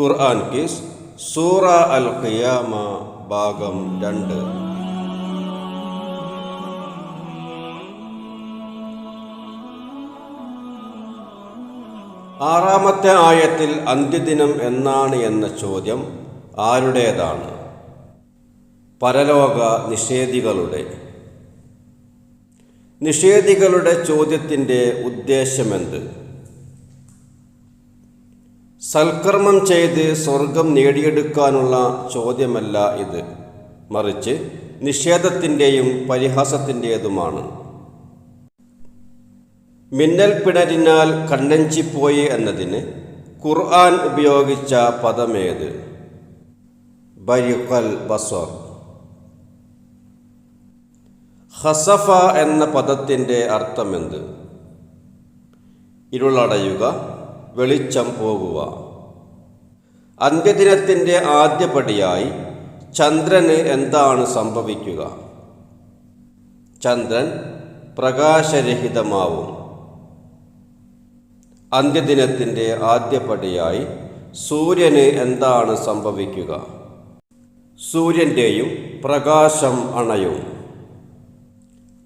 ഖുർആൻ case സൂറ അൽ ഖിയാമ ഭാഗം രണ്ട്. ആറാമത്തെ ആയത്തിൽ അന്ത്യദിനം എന്നാണ് എന്ന ചോദ്യം ആരുടേതാണ്? പരലോക നിഷേധികളുടെ. നിഷേധികളുടെ ചോദ്യത്തിന്റെ ഉദ്ദേശമെന്ത്? സൽക്കർമ്മം ചെയ്ത് സ്വർഗം നേടിയെടുക്കാനുള്ള ചോദ്യമല്ല ഇത്. മറിച്ച് നിഷേധത്തിന്റെയും പരിഹാസത്തിന്റേതുമാണ് മിന്നൽ പിണരിനാൽ കണ്ണഞ്ചിപ്പോയി എന്നതിന് ഖുർആൻ ഉപയോഗിച്ച പദമേത്? ബരിഖൽ ബസ്വർ ഹസഫ എന്ന പദത്തിന്റെ അർത്ഥമെന്ത്? ഇരുളടയുക വെളിച്ചം പോകുക. അന്ത്യദിനത്തിന്റെ ആദ്യപടിയായി ചന്ദ്രന് എന്താണ് സംഭവിക്കുക? ചന്ദ്രൻ പ്രകാശരഹിതമാവും. അന്ത്യദിനത്തിന്റെ ആദ്യപടിയായി സൂര്യന് എന്താണ് സംഭവിക്കുക? സൂര്യന്റെയും പ്രകാശം അണയും.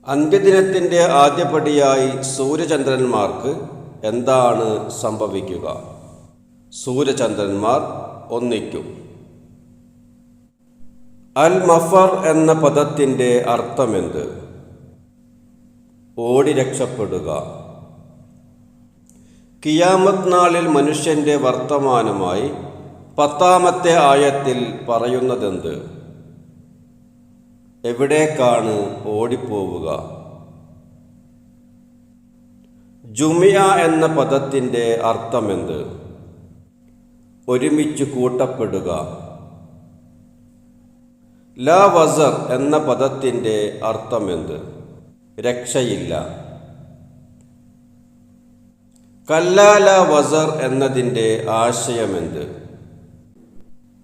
അന്ത്യദിനത്തിന്റെ ആദ്യപടിയായി സൂര്യചന്ദ്രന്മാർക്ക് എന്താണ് സംഭവിക്കുക? സൂര്യചന്ദ്രന്മാർ ഒന്നിക്കും. അൽ മഫർ എന്ന പദത്തിന്റെ അർത്ഥമെന്ത്? ഓടി രക്ഷപ്പെടുക. കിയാമത് നാളിൽ മനുഷ്യന്റെ വർത്തമാനമായി പത്താമത്തെ ആയത്തിൽ പറയുന്നതെന്ത്? എവിടേക്കാണ് ഓടിപ്പോവുക? ജുമിയ എന്ന പദത്തിന്റെ അർത്ഥമെന്ത്? ഒരുമിച്ച് കൂട്ടപ്പെടുക. ല വസർ എന്ന പദത്തിന്റെ അർത്ഥമെന്ത്? രക്ഷയില്ല. കല്ലാല വസർ എന്നതിന്റെ ആശയമെന്ത്?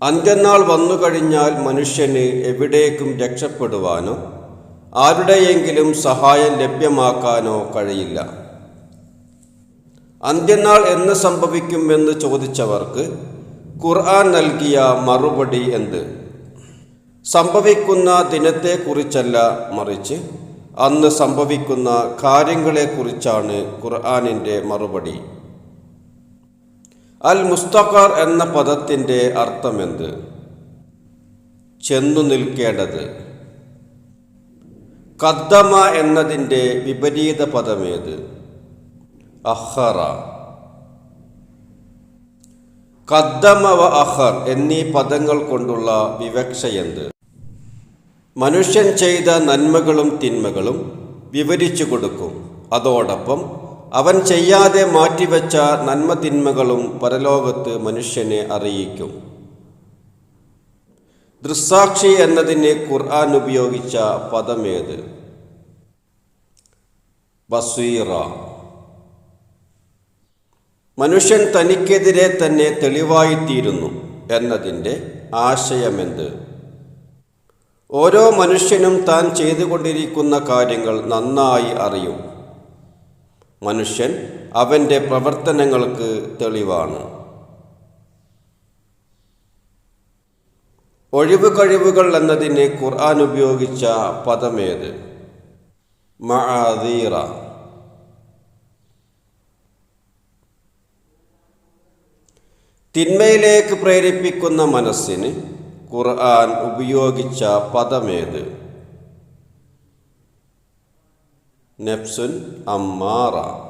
അന്ത്യനാൾ വന്നു കഴിഞ്ഞാൽ മനുഷ്യന് എവിടേക്കും രക്ഷപ്പെടുവാനോ ആരുടെയെങ്കിലും സഹായം ലഭ്യമാക്കാനോ കഴിയില്ല. അന്ത്യനാൾ എന്ന് സംഭവിക്കുമെന്ന് ചോദിച്ചവർക്ക് ഖുർആൻ നൽകിയ മറുപടി എന്ത്? സംഭവിക്കുന്ന ദിനത്തെക്കുറിച്ചല്ല മറിച്ച് അന്ന് സംഭവിക്കുന്ന കാര്യങ്ങളെക്കുറിച്ചാണ് ഖുർആാനിന്റെ മറുപടി. അൽ മുസ്തഖർ എന്ന പദത്തിന്റെ അർത്ഥമെന്ത്? ചെന്നു നിൽക്കേണ്ടത്. കദ്ദമ എന്നതിന്റെ വിപരീത പദമേത്? അഹറ. കദ്ദമ അഹർ എന്നീ പദങ്ങൾ കൊണ്ടുള്ള വിവക്ഷയെന്ത് മനുഷ്യൻ ചെയ്ത നന്മകളും തിന്മകളും വിവരിച്ചു കൊടുക്കും. അതോടൊപ്പം അവൻ ചെയ്യാതെ മാറ്റിവെച്ച നന്മ തിന്മകളും പരലോകത്ത് മനുഷ്യനെ അറിയിക്കും. ദൃസാക്ഷി എന്നതിന് ഖുർആൻ ഉപയോഗിച്ച പദമേത് ബസീറ. മനുഷ്യൻ തനിക്കെതിരെ തന്നെ തെളിവായിത്തീരുന്നു എന്നതിന്റെ ആശയമെന്ത്? ഓരോ മനുഷ്യനും താൻ ചെയ്തുകൊണ്ടിരിക്കുന്ന കാര്യങ്ങൾ നന്നായി അറിയും. മനുഷ്യൻ അവന്റെ പ്രവർത്തനങ്ങൾക്ക് തെളിവാണ്. ഒഴിവ് കഴിവുകൾ എന്നതിന് ഖുർആൻ ഉപയോഗിച്ച പദമേത്? മഅദീറ. തിന്മയിലേക്ക് പ്രേരിപ്പിക്കുന്ന മനസ്സിന് ഖുർആൻ ഉപയോഗിച്ച പദമേത്? നെപ്സുൻ അമ്മാറ.